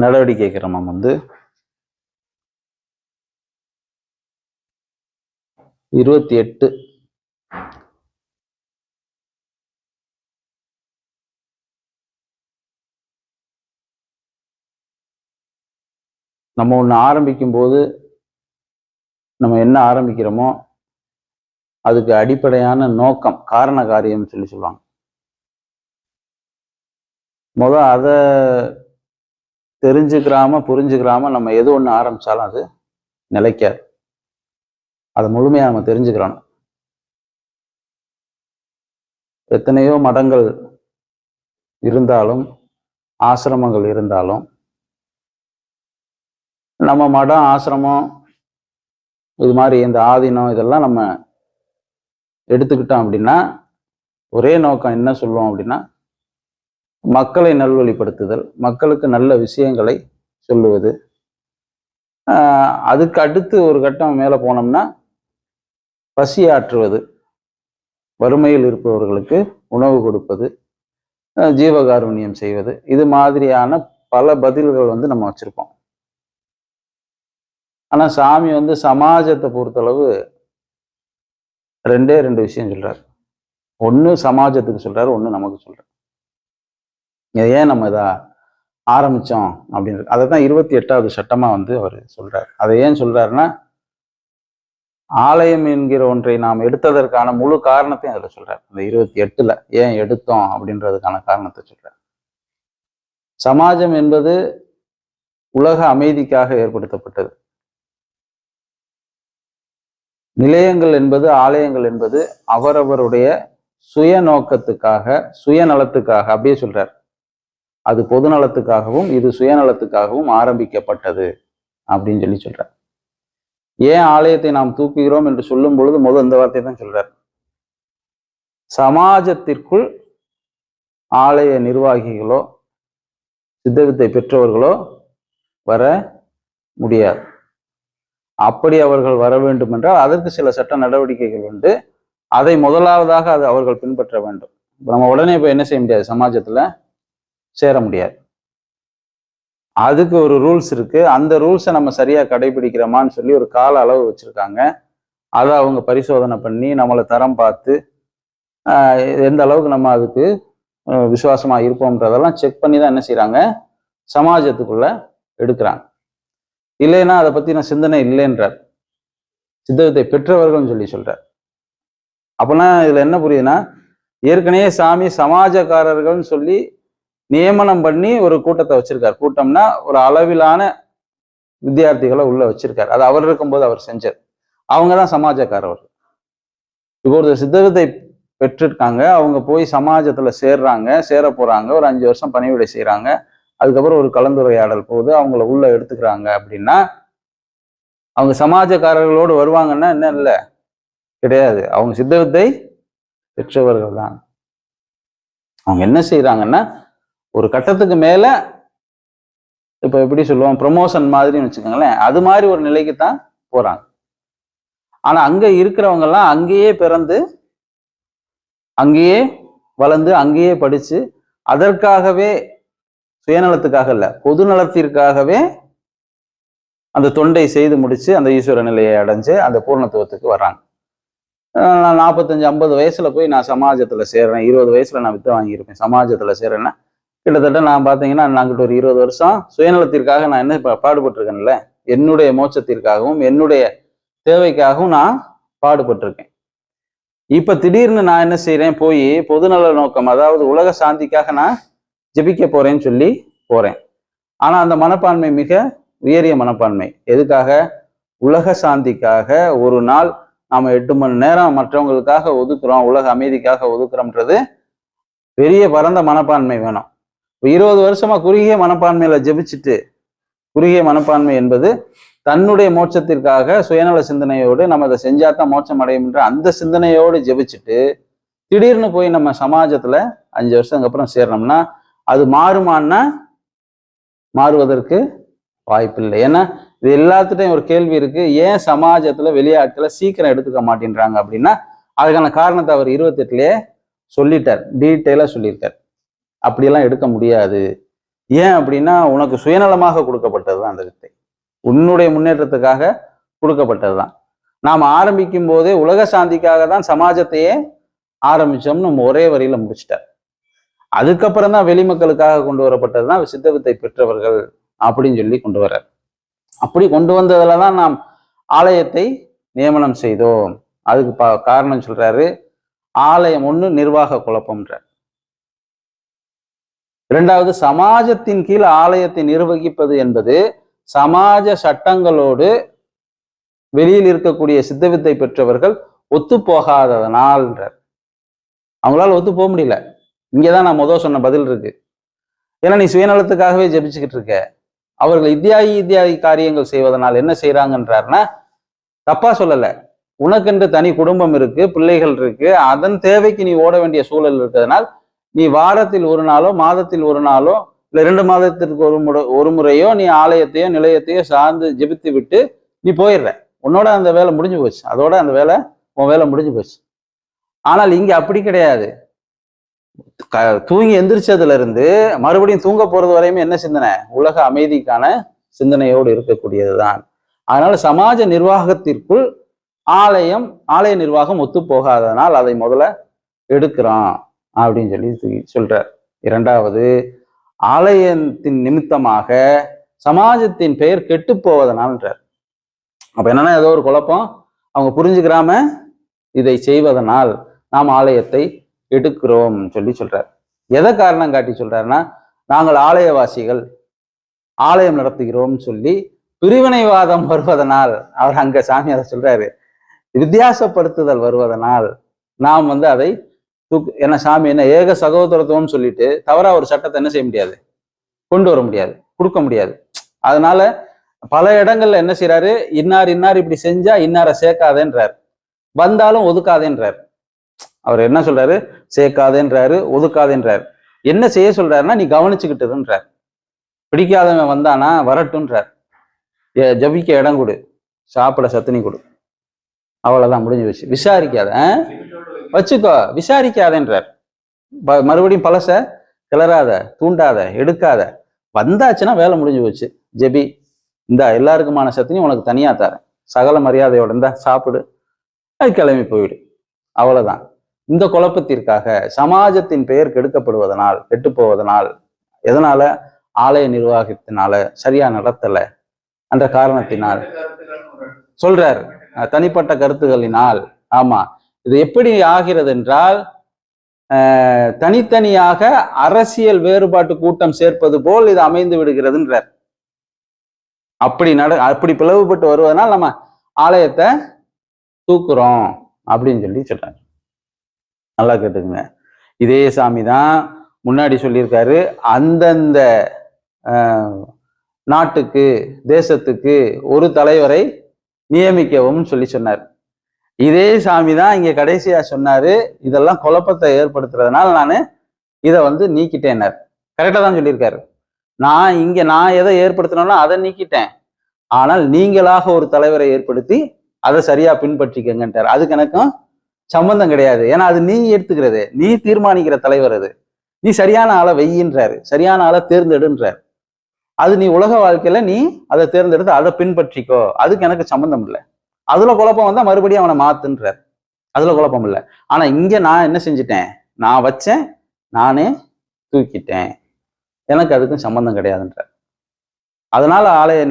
நடவடிக்கை கிரமம் வந்து இருபத்தி எட்டு நம்ம ஒன்று ஆரம்பிக்கும் போது நம்ம என்ன ஆரம்பிக்கிறோமோ அதுக்கு அடிப்படையான நோக்கம் காரண காரியம் சொல்லி சொல்லுவாங்க. முத அதை தெரிஞ்சுக்கிறாம புரிஞ்சுக்கிறாம நம்ம எது ஒன்று ஆரம்பித்தாலும் அது நிலைக்காது. அதை முழுமையாக நம்ம தெரிஞ்சுக்கிறோம் எத்தனையோ மடங்கள் இருந்தாலும் ஆசிரமங்கள் இருந்தாலும் நம்ம மடம் ஆசிரமம் இது மாதிரி இந்த ஆதீனம் இதெல்லாம் நம்ம எடுத்துக்கிட்டோம் அப்படின்னா ஒரே நோக்கம் என்ன சொல்லுவோம் அப்படின்னா மக்களை நல்வழிப்படுத்துதல் மக்களுக்கு நல்ல விஷயங்களை சொல்லுவது. ஆஹ் அதுக்கு அடுத்து ஒரு கட்டம் மேலே போனோம்னா பசியாற்றுவது வறுமையில் இருப்பவர்களுக்கு உணவு கொடுப்பது ஜீவகாருண்யம் செய்வது. இது மாதிரியான பல பதில்கள் வந்து நம்ம வச்சுருப்போம். ஆனா சாமி வந்து சமாஜத்தை பொறுத்தளவு ரெண்டே ரெண்டு விஷயம் சொல்றாரு. ஒண்ணு சமாஜத்துக்கு சொல்றாரு ஒன்று நமக்கு சொல்றாரு. ஏன் நம்ம இதை ஆரம்பிச்சோம் அப்படின்னு அதை தான் இருபத்தி எட்டாவது சட்டமா வந்து அவர் சொல்றாரு. அதை ஏன் சொல்றாருன்னா ஆலயம் என்கிற ஒன்றை நாம் எடுத்ததற்கான முழு காரணத்தையும் அதில் சொல்கிறார் இந்த இருபத்தி எட்டுல ஏன் எடுத்தோம் அப்படின்றதுக்கான காரணத்தை சொல்கிறார் சமாஜம் என்பது உலக அமைதிக்காக ஏற்படுத்தப்பட்டது. நிலையங்கள் என்பது ஆலயங்கள் என்பது அவரவருடைய சுய நோக்கத்துக்காக சுயநலத்துக்காக அப்படியே சொல்றார். அது பொது நலத்துக்காகவும் இது சுயநலத்துக்காகவும் ஆரம்பிக்கப்பட்டது அப்படின்னு சொல்லி சொல்றார். ஏன் ஆலயத்தை நாம் தூக்குகிறோம் என்று சொல்லும் பொழுது முதல் இந்த வார்த்தை தான் சொல்றார். சமாஜத்திற்குள் ஆலய நிர்வாகிகளோ சித்தவித்தை பெற்றவர்களோ வர முடியாது. அப்படி அவர்கள் வர வேண்டும் என்றால் அதற்கு சில சட்ட நடவடிக்கைகள் உண்டு. அதை முதலாவதாக அது அவர்கள் பின்பற்ற வேண்டும். இப்போ நம்ம உடனே இப்போ என்ன செய்ய முடியாது? சமாஜத்துல சேர முடியாது. அதுக்கு ஒரு ரூல்ஸ் இருக்கு. அந்த ரூல்ஸை நம்ம சரியா கடைபிடிக்கிறோமான்னு சொல்லி ஒரு கால அளவு வச்சிருக்காங்க. அதை அவங்க பரிசோதனை பண்ணி நம்மளை தரம் பார்த்து எந்த அளவுக்கு நம்ம அதுக்கு விசுவாசமா இருப்போம்ன்றதெல்லாம் செக் பண்ணி தான் என்ன செய்கிறாங்க சமாஜத்துக்குள்ள எடுக்கிறாங்க. இல்லைன்னா அதை பற்றின சிந்தனை இல்லைன்றார். சித்தத்தை பெற்றவர்கள்னு சொல்லி சொல்றார். அப்போனா இதுல என்ன புரியுதுன்னா ஏற்கனவே சாமி சமாஜக்காரர்கள்னு சொல்லி நியமனம் பண்ணி ஒரு கூட்டத்தை வச்சிருக்கார். கூட்டம்னா ஒரு அளவிலான வித்தியார்த்திகளை உள்ள வச்சிருக்கார். அது அவர் இருக்கும்போது அவர் செஞ்சார் அவங்க தான் சமாஜக்காரவர் இப்போ ஒரு சித்தகத்தை பெற்றிருக்காங்க. அவங்க போய் சமாஜத்துல சேர்றாங்க சேர போறாங்க. ஒரு அஞ்சு வருஷம் பணிவிடை செய்யறாங்க அதுக்கப்புறம் ஒரு கலந்துரையாடல் போகுது அவங்கள உள்ள எடுத்துக்கிறாங்க அப்படின்னா அவங்க சமாஜக்காரர்களோடு வருவாங்கன்னா என்ன இல்லை? கிடையாது. அவங்க சித்தவித்தை பெற்றவர்கள் தான் அவங்க என்ன செய்யறாங்கன்னா ஒரு கட்டத்துக்கு மேல இப்ப எப்படி சொல்லுவோம் ப்ரொமோஷன் மாதிரின்னு வச்சுக்கோங்களேன் அது மாதிரி ஒரு நிலைக்கு தான் போறாங்க. ஆனா அங்க இருக்கிறவங்க எல்லாம் அங்கேயே பிறந்து அங்கேயே வளர்ந்து அங்கேயே படிச்சு அதற்காகவே சுயநலத்துக்காக இல்ல பொது நலத்திற்காகவே அந்த தொண்டை செய்து முடிச்சு அந்த ஈஸ்வர நிலையை அடைஞ்சு அந்த பூர்ணத்துவத்துக்கு வர்றாங்க. நான் நாற்பத்தஞ்சு ஐம்பது வயசுல போய் நான் சமாஜத்துல சேர்றேன் இருபது வயசுல நான் வித்த வாங்கியிருப்பேன் சமாஜத்துல சேர்றேன்னா கிட்டத்தட்ட நான் பார்த்தீங்கன்னா நாங்கிட்ட ஒரு இருபது வருஷம் சுயநலத்திற்காக நான் என்ன இப்போ பாடுபட்டிருக்கேன்ல? என்னுடைய மோட்சத்திற்காகவும் என்னுடைய தேவைக்காகவும் நான் பாடுபட்டிருக்கேன். இப்போ திடீர்னு நான் என்ன செய்கிறேன் போய் பொதுநல நோக்கம் அதாவது உலக சாந்திக்காக நான் ஜெபிக்க போறேன்னு சொல்லி போறேன். ஆனால் அந்த மனப்பான்மை மிக உயரிய மனப்பான்மை. எதுக்காக? உலக சாந்திக்காக ஒரு நாள் நாம் எட்டு மணி நேரம் மற்றவங்களுக்காக ஒதுக்குறோம் உலக அமைதிக்காக ஒதுக்குறோம்ன்றது பெரிய பரந்த மனப்பான்மை வேணும். இப்போ இருபது வருஷமா குறுகிய மனப்பான்மையில ஜெபிச்சுட்டு குறுகிய மனப்பான்மை என்பது தன்னுடைய மோட்சத்திற்காக சுயநல சிந்தனையோடு நம்ம அதை செஞ்சாதான் மோட்சம் அடையும்ன்ற அந்த சிந்தனையோடு ஜெபிச்சுட்டு திடீர்னு போய் நம்ம சமாஜத்துல அஞ்சு வருஷத்துக்கு அப்புறம் சேர்றோம்னா அது மாறுமான்னா மாறுவதற்கு வாய்ப்பில்லை. ஏன்னா இது எல்லாத்துட்டையும் ஒரு கேள்வி இருக்கு. ஏன் சமாஜத்துல வெளியாட்களை சீக்கிரம் எடுத்துக்க மாட்டேன்றாங்க அப்படின்னா அதுக்கான காரணத்தை அவர் இருபத்தெட்டுலயே சொல்லிட்டார். டீட்டெயிலா சொல்லியிருக்கார். அப்படியெல்லாம் எடுக்க முடியாது. ஏன் அப்படின்னா உனக்கு சுயநலமாக கொடுக்கப்பட்டது தான் அந்த வித்தை. உன்னுடைய முன்னேற்றத்துக்காக கொடுக்கப்பட்டது தான் நாம் ஆரம்பிக்கும் போதே உலக சாந்திக்காக தான் சமாஜத்தையே ஆரம்பிச்சோம்னு நம்ம ஒரே வரியில முடிச்சிட்டார். அதுக்கப்புறம் தான் வெளிமக்களுக்காக கொண்டு வரப்பட்டது தான் சித்த வித்தை பெற்றவர்கள் அப்படின்னு சொல்லி கொண்டு வர்றார். அப்படி கொண்டு வந்ததுல தான் நாம் ஆலயத்தை நியமனம் செய்தோம். அதுக்கு பா காரணம் சொல்றாரு ஆலயம் ஒண்ணு நிர்வாக குழப்பம்ன்றார். இரண்டாவது சமாஜத்தின் கீழ் ஆலயத்தை நிர்வகிப்பது என்பது சமாஜ சட்டங்களோடு வெளியில் இருக்கக்கூடிய சித்தவித்தை பெற்றவர்கள் ஒத்து போகாததனால்ன்றார் அவங்களால ஒத்து போக முடியல. இங்கதான் நான் முதல் சொன்ன பதில் இருக்கு. ஏன்னா நீ சுயநலத்துக்காகவே ஜெபிச்சுக்கிட்டு இருக்க. அவர்கள் இத்தியாகி இத்தியாகி காரியங்கள் செய்வதனால் என்ன செய்யறாங்கன்றாருன்னா தப்பா சொல்லல. உனக்கென்று தனி குடும்பம் இருக்கு பிள்ளைகள் இருக்கு அதன் தேவைக்கு நீ ஓட வேண்டிய சூழல் இருக்கிறதுனால் நீ வாரத்தில் ஒரு நாளோ மாதத்தில் ஒரு நாளோ இல்லை ரெண்டு மாதத்திற்கு ஒரு முறை ஒரு முறையோ நீ ஆலயத்தையோ நிலையத்தையோ சார்ந்து ஜெபித்து விட்டு நீ போயிடுற. உன்னோட அந்த வேலை முடிஞ்சு போச்சு. அதோட அந்த வேலை உன் வேலை முடிஞ்சு போச்சு. ஆனால் இங்கே அப்படி கிடையாது. க- தூங்கி எந்திரிச்சதுல இருந்து மறுபடியும் தூங்க போறது வரையுமே என்ன சிந்தனை? உலக அமைதிக்கான சிந்தனையோடு இருக்கக்கூடியதுதான். அதனால சமாஜ நிர்வாகத்திற்குள் ஆலயம் ஆலய நிர்வாகம் ஒத்து போகாதனால் அதை முதல்ல எடுக்கிறான். அப்படின்னு சொல்லி சொல்றார். இரண்டாவது ஆலயத்தின் நிமித்தமாக சமாஜத்தின் பெயர் கெட்டு போவதனால்ன்றார் அப்ப என்னன்னா ஏதோ ஒரு குழப்பம். அவங்க புரிஞ்சுக்கிறாம இதை செய்வதனால் நாம் ஆலயத்தை எடுக்கிறோம் சொல்லி சொல்றார். எதை காரணம் காட்டி சொல்றாருன்னா நாங்கள் ஆலயவாசிகள் ஆலயம் நடத்துகிறோம் சொல்லி பிரிவினைவாதம் வருவதனால் அவர் அங்க சாமி அதை சொல்றாரு. வித்தியாசப்படுத்துதல் வருவதனால் நாம் வந்து அதை தூக்கு என்ன சாமி என்ன ஏக சகோதரத்துவம் சொல்லிட்டு தவறா ஒரு சட்டத்தை என்ன செய்ய முடியாது? கொண்டு வர முடியாது. கொடுக்க முடியாது. அதனால பல இடங்கள்ல என்ன செய்றாரு? இன்னார் இன்னார் இப்படி செஞ்சா இன்னாரை சேர்க்காதேன்றார். வந்தாலும் ஒதுக்காதேன்றார். அவர் என்ன சொல்றாரு? சேர்க்காதேன்றாரு ஒதுக்காதேன்றார். என்ன செய்ய சொல்றாருன்னா நீ கவனிச்சுக்கிட்டுன்றார் பிடிக்காதவன் வந்தானா வரட்டுன்றார் ஏ- ஜபிக்க இடம் கொடு. சாப்பிட சத்தினி கொடு. அவ்வளவுதான் முடிஞ்சு வச்சு விசாரிக்காத வச்சுக்கோ விசாரிக்காதேன்றார். மறுபடியும் பழச கிளறாத தூண்டாத எடுக்காத. வந்தாச்சுன்னா வேலை முடிஞ்சு போச்சு. ஜெபி இந்த எல்லாருக்குமான சத்தினையும் உனக்கு தனியா தரேன். சகல மரியாதையோட இருந்தா சாப்பிடு. அது கிளம்பி போயிடு. அவ்வளவுதான். இந்த குழப்பத்திற்காக சமாஜத்தின் பெயர் கெடுக்கப்படுவதனால் கெட்டு போவதனால் எதனால ஆலய நிர்வாகத்தினால சரியா நடத்தல என்ற காரணத்தினால் சொல்றார். தனிப்பட்ட கருத்துகளினால் ஆமா இது எப்படி ஆகிறது என்றால் தனித்தனியாக அரசியல் வேறுபாட்டு கூட்டம் சேர்ப்பது போல் இது அமைந்து விடுகிறதுன்றார். அப்படி நட அப்படி பிளவுபட்டு வருவதனால் நம்ம ஆலயத்தை தூக்குறோம் அப்படின்னு சொல்லி சொல்றாங்க. நல்லா கேட்டுக்குங்க. இதே சாமி தான் முன்னாடி சொல்லியிருக்காரு. அந்தந்த நாட்டுக்கு தேசத்துக்கு ஒரு தலைவரை நியமிக்கவும் சொல்லி சொன்னார். இதே சாமி தான் இங்க கடைசியா சொன்னாரு. இதெல்லாம் குழப்பத்தை ஏற்படுத்துறதுனால நான் இதை வந்து நீக்கிட்டேன்னார் கரெக்டா தான் சொல்லியிருக்காரு. நான் இங்க நான் எதை ஏற்படுத்தினோம்னா அதை நீக்கிட்டேன். ஆனால் நீங்களாக ஒரு தலைவரை ஏற்படுத்தி அதை சரியா பின்பற்றிக்கங்கன்ட்டார். அதுக்கு எனக்கும் சம்பந்தம் கிடையாது. ஏன்னா அது நீ எடுத்துக்கிறது. நீ தீர்மானிக்கிற தலைவர் அது. நீ சரியான ஆளை வெய்யின்றாரு. சரியான ஆளை தேர்ந்தெடுன்றார். அது நீ உலக வாழ்க்கையில நீ அதை தேர்ந்தெடுத்து அதை பின்பற்றிக்கோ. அதுக்கு எனக்கு சம்மந்தம் இல்லை. அதுல குழப்பம் வந்தா மறுபடியும் அவனை மாத்துன்றார். அதுல குழப்பம் இல்லை. ஆனா இங்க நான் என்ன செஞ்சிட்டேன்? நான் வச்சேன் நானே தூக்கிட்டேன். எனக்கு அதுக்கும் சம்பந்தம் கிடையாதுன்றார். அதனால ஆலய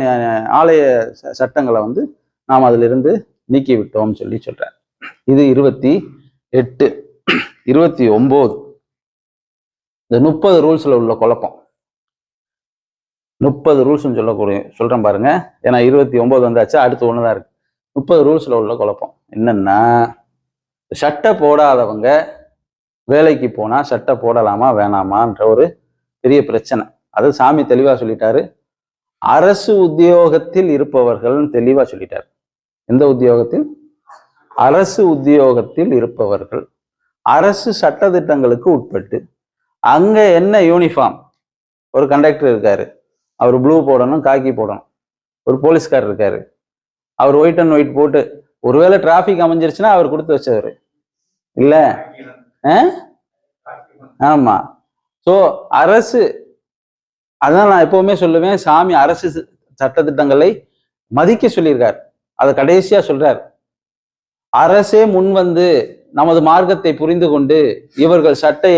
ஆலய ச- சட்டங்களை வந்து நாம் அதிலிருந்து நீக்கி விட்டோம்னு சொல்லி சொல்றார். இது இருபத்தி எட்டு இருபத்தி ஒன்பது இந்த முப்பது ரூல்ஸ்ல உள்ள குழப்பம். முப்பது ரூல்ஸ்னு சொல்லக்கூடிய சொல்றேன் பாருங்க. ஏன்னா இருபத்தி ஒன்பது வந்தாச்சு அடுத்து ஒண்ணுதான் இருக்கு. முப்பது ரூல்ஸில் உள்ள குழப்பம். என்னென்னா சட்டை போடாதவங்க வேலைக்கு போனால் சட்டை போடலாமா வேணாமான்ற ஒரு பெரிய பிரச்சனை. அது சாமி தெளிவாக சொல்லிட்டாரு. அரசு உத்தியோகத்தில் இருப்பவர்கள்னு தெளிவாக சொல்லிட்டார். எந்த உத்தியோகத்தில்? அரசு உத்தியோகத்தில் இருப்பவர்கள். அரசு சட்டதிட்டங்களுக்கு உட்பட்டு அங்கே என்ன யூனிஃபார்ம் ஒரு கண்டக்டர் இருக்காரு. அவர் ப்ளூ போடணும் காக்கி போடணும். ஒரு போலீஸ்கார் இருக்காரு. அவர் ஒயிட் அண்ட் ஒயிட் போட்டு ஒருவேளை டிராஃபிக் அமைஞ்சிருச்சுன்னா அவர் கொடுத்து வச்சவர். இல்ல? ஆ? ஆமா. ஸோ அரசு அதான் நான் எப்பவுமே சொல்லுவேன் சாமி அரசு சட்டத்திட்டங்களை மதிக்க சொல்லியிருக்கார். அதை கடைசியா சொல்றார். அரசே முன் வந்து நமது மார்க்கத்தை புரிந்து கொண்டு இவர்கள் சட்டை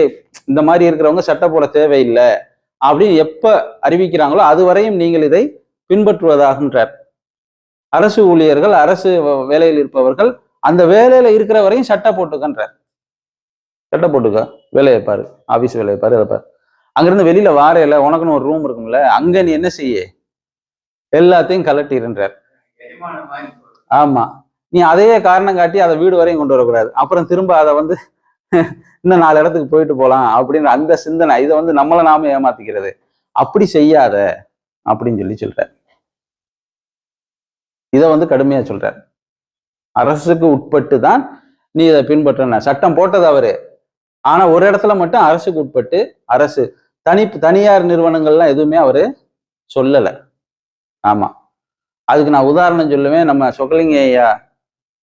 இந்த மாதிரி இருக்கிறவங்க சட்டை போட தேவையில்லை அப்படின்னு எப்ப அறிவிக்கிறாங்களோ அதுவரையும் நீங்கள் இதை பின்பற்றுவதாகன்றார். அரசு ஊழியர்கள் அரசு வ- வேலையில் இருப்பவர்கள் அந்த வேலையில இருக்கிற வரையும் சட்டை போட்டுக்கன்றார். சட்டை போட்டுக்க? வேலையை பாரு. ஆபீஸ் வேலையை பாரு அதை பாரு. அங்கிருந்து வெளியில வாரையில உனக்குன்னு ஒரு ரூம் இருக்கும்ல அங்க நீ என்ன செய்ய? எல்லாத்தையும் கலட்டிடுன்றார் ஆமா. நீ அதையே காரணம் காட்டி அதை வீடு வரையும் கொண்டு வரக்கூடாது. அப்புறம் திரும்ப அதை வந்து இன்னும் நாலு இடத்துக்கு போயிட்டு போகலாம் அப்படின்ற அந்த சிந்தனை இதை வந்து நம்மளை நாம ஏமாத்திக்கிறது. அப்படி செய்யாத அப்படின்னு சொல்லி சொல்றேன் இதை வந்து கடுமையா சொல்றார். அரசுக்கு உட்பட்டு தான் நீ இதை பின்பற்ற சட்டம் போட்டது அவரு. ஆனா ஒரு இடத்துல மட்டும் அரசுக்கு உட்பட்டு அரசு தனி தனியார் நிறுவனங்கள்லாம் எதுவுமே அவரு சொல்லல. ஆமா. அதுக்கு நான் உதாரணம் சொல்லுவேன். நம்ம சொக்கலிங்க ஐயா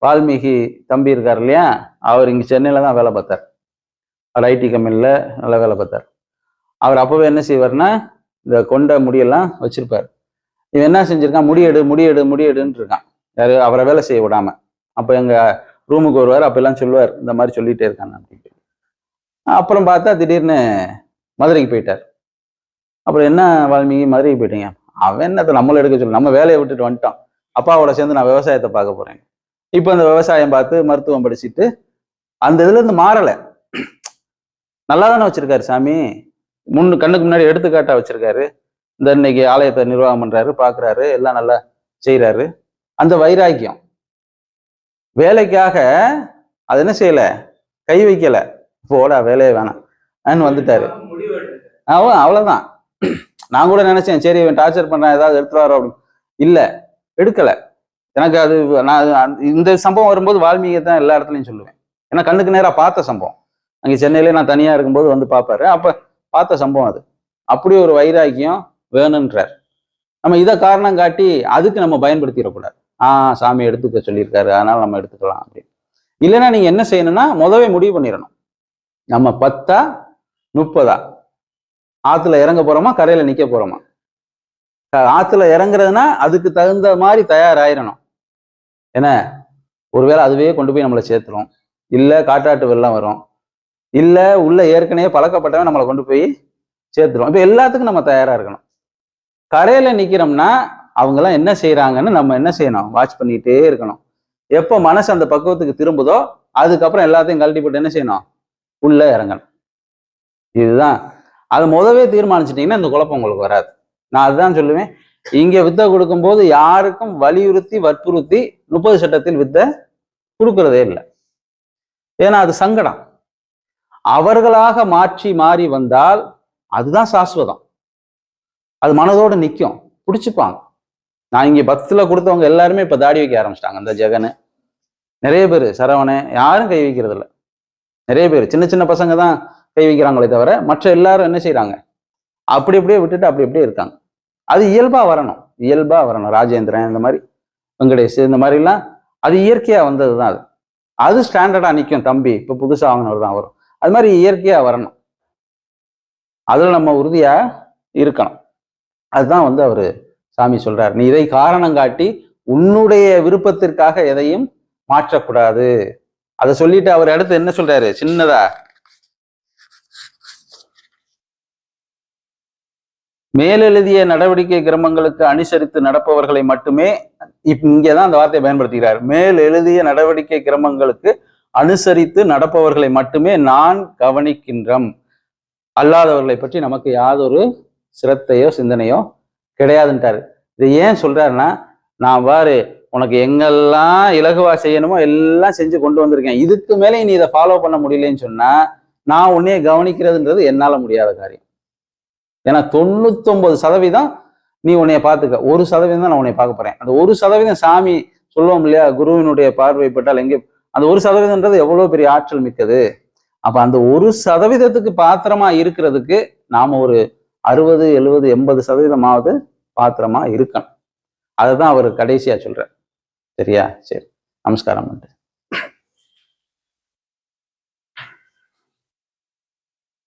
வால்மீகி தம்பி இருக்கார் இல்லையா? அவர் இங்க சென்னையில தான் வேலை பார்த்தார். அவர் ஐடி கம்பெனியில் நல்லா வேலை பார்த்தார். அவர் அப்பவே என்ன செய்வார்னா இந்த கொண்ட முடியெல்லாம் வச்சிருப்பார். இவன் என்ன செஞ்சிருக்கான்? முடியெடு முடியெடு முடியெடுன்னு இருக்கான். யாரு? அவரை வேலை செய்ய விடாம. அப்போ எங்க ரூமுக்கு வருவார் அப்பெல்லாம் சொல்லுவார். இந்த மாதிரி சொல்லிட்டே இருக்கான் அப்படின்ட்டு. அப்புறம் பார்த்தா திடீர்னு மதுரைக்கு போயிட்டார். அப்புறம் என்ன வால்மீகி மதுரைக்கு போயிட்டீங்க? அவன் என்னத்தை நம்மளை எடுக்க சொல்லு நம்ம வேலையை விட்டுட்டு வந்துட்டான். அப்பாவோட சேர்ந்து நான் விவசாயத்தை பார்க்க போறேன். இப்போ அந்த விவசாயம் பார்த்து மருத்துவம் படிச்சுட்டு அந்த இதுல இருந்து மாறலை. நல்லா தானே வச்சிருக்காரு சாமி. முன்னு கண்ணுக்கு முன்னாடி எடுத்துக்காட்டா வச்சிருக்காரு. இந்த இன்னைக்கு ஆலயத்தை நிர்வாகம் பண்றாரு பாக்குறாரு எல்லாம் நல்லா செய்யறாரு அந்த வைராக்கியம். வேலைக்காக அது என்ன செய்யல? கை வைக்கல. போடா வேலையே வேணாம். ஆன்னு வந்துட்டாரு. அவன் அவ்வளவுதான். நான் கூட நினைச்சேன் சரி இவன் டார்ச்சர் பண்ண ஏதாவது எடுத்துட்டு வரோம் அப்படின்னு. இல்ல எடுக்கல. எனக்கு அது நான் இந்த சம்பவம் வரும்போது வால்மீகி தான் எல்லா இடத்துலையும் சொல்லுவேன். ஏன்னா கண்ணுக்கு நேராக பார்த்த சம்பவம். அங்கே சென்னையிலே நான் தனியா இருக்கும்போது வந்து பார்ப்பாரு. அப்ப பார்த்த சம்பவம் அது. அப்படி ஒரு வைராக்கியம் வேணுன்றார். நம்ம இதை காரணம் காட்டி அதுக்கு நம்ம பயன்படுத்திடக்கூடாது. ஆ சாமி எடுத்துக்க சொல்லியிருக்காரு அதனால நம்ம எடுத்துக்கலாம் அப்படின்னு. இல்லைன்னா நீங்க என்ன செய்யணும்னா முதவே முடிவு பண்ணிடணும். நம்ம பத்தா முப்பதா? ஆத்துல இறங்க போறோமா கரையில நிக்க போறோமா? ஆற்றுல ஆத்துல இறங்குறதுனா அதுக்கு தகுந்த மாதிரி தயாராயிரணும் என்ன? ஒருவேளை அதுவே கொண்டு போய் நம்மளை சேர்த்துரும். இல்ல காட்டாட்டு வெள்ளம் வரும். இல்ல உள்ள ஏற்கனவே பழக்கப்பட்டவன் நம்மளை கொண்டு போய் சேர்த்துரும். இப்போ எல்லாத்துக்கும் நம்ம தயாரா இருக்கணும். கரையில நிக்கிறோம்னா அவங்க எல்லாம் என்ன செய்யறாங்கன்னு நம்ம என்ன செய்யணும்? வாட்ச் பண்ணிட்டே இருக்கணும். எப்போ மனசு அந்த பக்குவத்துக்கு திரும்புதோ அதுக்கப்புறம் எல்லாத்தையும் கழட்டி போட்டு என்ன செய்யணும்? உள்ள இறங்கணும். இதுதான். அது முதவே தீர்மானிச்சிட்டீங்கன்னா இந்த குழப்பம் உங்களுக்கு வராது. நான் அதுதான் சொல்லுவேன். இங்க வித்தை கொடுக்கும்போது யாருக்கும் வலியுறுத்தி வற்புறுத்தி முப்பது சட்டத்தில் வித்தை கொடுக்கறதே இல்லை. ஏன்னா அது சங்கடம். அவர்களாக மாற்றி மாறி வந்தால் அதுதான் சாஸ்வதம். அது மனதோட நிற்கும் பிடிச்சிப்பாங்க. நான் இங்கே பத்துல கொடுத்தவங்க எல்லாருமே இப்போ தாடி வைக்க ஆரம்பிச்சிட்டாங்க. அந்த ஜெகனு. நிறைய பேர் சரவணை யாரும் கை வைக்கிறது இல்லை நிறைய பேர் சின்ன சின்ன பசங்க தான் கை வைக்கிறாங்களே தவிர மற்ற எல்லாரும் என்ன செய்கிறாங்க அப்படி அப்படியே விட்டுட்டு அப்படி அப்படியே இருக்காங்க. அது இயல்பா வரணும். இயல்பா வரணும். ராஜேந்திரன் இந்த மாதிரி வெங்கடேஷ் இந்த மாதிரிலாம் அது இயற்கையா வந்தது தான் அது அது ஸ்டாண்டர்டா நிற்கும் தம்பி. இப்போ புதுசா வாங்கினவர் தான் வரும் அது மாதிரி இயற்கையா வரணும். அதில் நம்ம உறுதியா இருக்கணும். அதுதான் வந்து அவரு சாமி சொல்றார். நீ இதை காரணம் காட்டி உன்னுடைய விருப்பத்திற்காக எதையும் மாற்றக்கூடாது. அதை சொல்லிட்டு அவர் அடுத்து என்ன சொல்றாரு? சின்னதா. மேலெழுதிய நடவடிக்கை கிரமங்களுக்கு அனுசரித்து நடப்பவர்களை மட்டுமே இப் இங்கேதான் அந்த வார்த்தையை பயன்படுத்துகிறார் மேல் எழுதிய நடவடிக்கை கிரமங்களுக்கு அனுசரித்து நடப்பவர்களை மட்டுமே நான் கவனிக்கின்றோம். அல்லாதவர்களை பற்றி நமக்கு யாதொரு சிரத்தையோ சிந்தனையோ கிடையாதுன்ட்டாரு. இது ஏன் சொல்றாருன்னா நான் பாரு உனக்கு எங்கெல்லாம் இலகுவா செய்யணுமோ எல்லாம் செஞ்சு கொண்டு வந்திருக்கேன். இதுக்கு மேலே நீ இதை ஃபாலோ பண்ண முடியலன்னு சொன்னா நான் உன்னையே கவனிக்கிறதுன்றது என்னால முடியாத காரியம். ஏன்னா தொண்ணூத்தொன்பது சதவீதம் நீ உன்னைய பார்த்துக்க. ஒரு சதவீதம் தான் நான் உன்னை பார்க்க போறேன். அந்த ஒரு சதவீதம் சாமி சொல்லுவோம் இல்லையா? குருவினுடைய பார்வைப்பட்டால் எங்கே அந்த ஒரு சதவீதம்ன்றது எவ்வளவு பெரிய ஆற்றல் மிக்கது? அப்ப அந்த ஒரு சதவீதத்துக்கு பாத்திரமா இருக்கிறதுக்கு நாம ஒரு அறுபது எழுபது எண்பது சதவீதமாவது பாத்திரமா இருக்கணும். அதுதான் அவர் கடைசியா சொல்றார். சரியா? சரி. நமஸ்காரம் பண்ணிட்டு